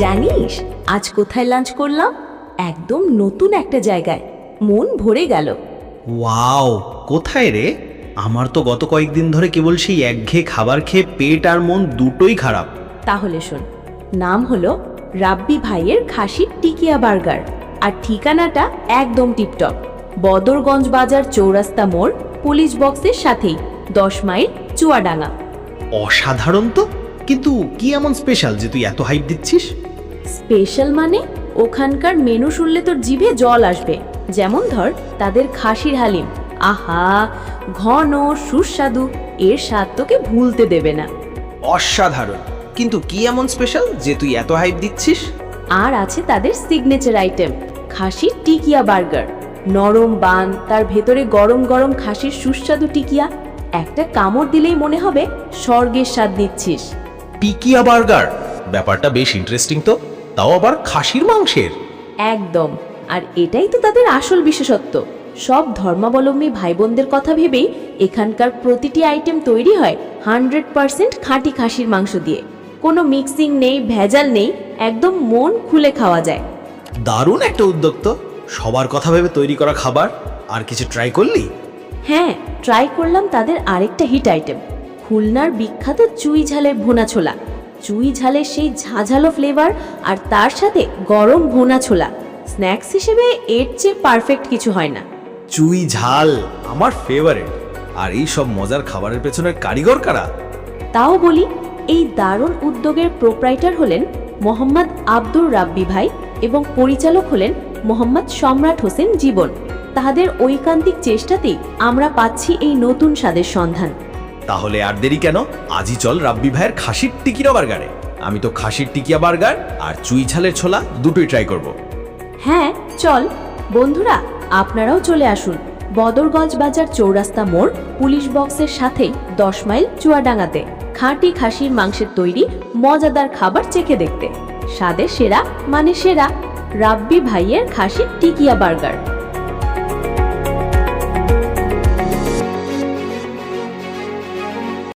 জানিস আজ কোথায় লাঞ্চ করলাম? একদম নতুন একটা জায়গায়। মন ভরে গেল। ওয়াও কোথায় রে? আমার তো গত কয়েকদিন ধরে কেবল সেই একঘেয়ে খাবার খেয়ে পেট আর মন দুটোই খারাপ। তাহলে শোন নাম হলো রাব্বি ভাইয়ের খাসির টিকিয়া বার্গার। আর ঠিকানাটা একদম টিপটপ। বদরগঞ্জ বাজার চৌরাস্তা মোড় পুলিশ বক্সের সাথেই দশ মাইল চুয়াডাঙ্গা। অসাধারণ তো কিন্তু কি এমন স্পেশাল যে তুই এত হাইপ দিচ্ছিস? স্পেশাল মানে? ওখানকার মেনু শুনলে তোর জিভে জল আসবে। যেমন ধর তাদের খাসির হালিম। আহা ঘন সুস্বাদু। এর স্বাদ তোকে ভুলতে দেবে না। অসাধারণ। কিন্তু কি এমন স্পেশাল যে তুই এত হাইপ দিচ্ছিস? আর আছে তাদের সিগনেচার আইটেম খাসির টিকিয়া বার্গার। নরম বান তার ভেতরে গরম গরম খাসির সুস্বাদু টিকিয়া। একটা কামড় দিলেই মনে হবে স্বর্গের স্বাদ নিচ্ছিস। টিকিয়া বার্গার? ব্যাপারটা বেশ ইন্টারেস্টিং তো। তাও আবার খাসির মাংসের। একদম। আর এটাই তো তাদের আসল বিশেষত্ব। সব ধর্মাবলম্বী ভাই বোনদের কথা ভেবেই এখানকার প্রতিটি আইটেম তৈরি হয় হান্ড্রেড পারসেন্ট খাঁটি খাসির মাংস দিয়ে। কোনো মিক্সিং নেই ভেজাল নেই একদম মন খুলে খাওয়া যায়। দারুণ একটা উদ্যোগ তো সবার কথা ভেবে তৈরি করা খাবার। আর কিছু ট্রাই করলি? হ্যাঁ ট্রাই করলাম তাদের আরেকটা হিট আইটেম খুলনার বিখ্যাত চুই ঝালের ভুনা ছোলা চুই ঝালের সেই ঝাঝালো ফ্লেভার আর তার সাথে গরম ভুনা ছোলা। স্ন্যাক্স হিসেবে এর চেয়ে পারফেক্ট কিছু হয় না। চুই ঝাল আমার ফেভারিট আর এই সব মজার খাবারের পেছনের কারিগর কারা? তাও বলি এই দারুণ উদ্যোগের প্রোপ্রাইটার হলেন মোহাম্মদ আব্দুর রাব্বি ভাই এবং পরিচালক হলেন মোহাম্মদ সম্রাট হোসেন জীবন। তাদের ঐকান্তিক চেষ্টাতেই আমরা পাচ্ছি এই নতুন স্বাদের সন্ধান। তাহলে আর দেরি কেন? আজই চল রাব্বি ভাইয়ের খাসির টিকিয়া বার্গারে। আমি তো খাসির টিকিয়া বার্গার আর চুই ঝালের ছোলা দুটোই ট্রাই করব। হ্যাঁ চল। বন্ধুরা, আপনারাও চলে আসুন বদরগঞ্জ বাজার চৌরাস্তা মোড় পুলিশ বক্সের সাথেই দশ মাইল চুয়াডাঙ্গাতে। খাঁটি খাসির মাংসের তৈরি, মজাদার খাবার চেখে দেখতে। স্বাদে সেরা মানে সেরা, রাব্বি ভাইয়ের খাসির টিকিয়া বার্গার।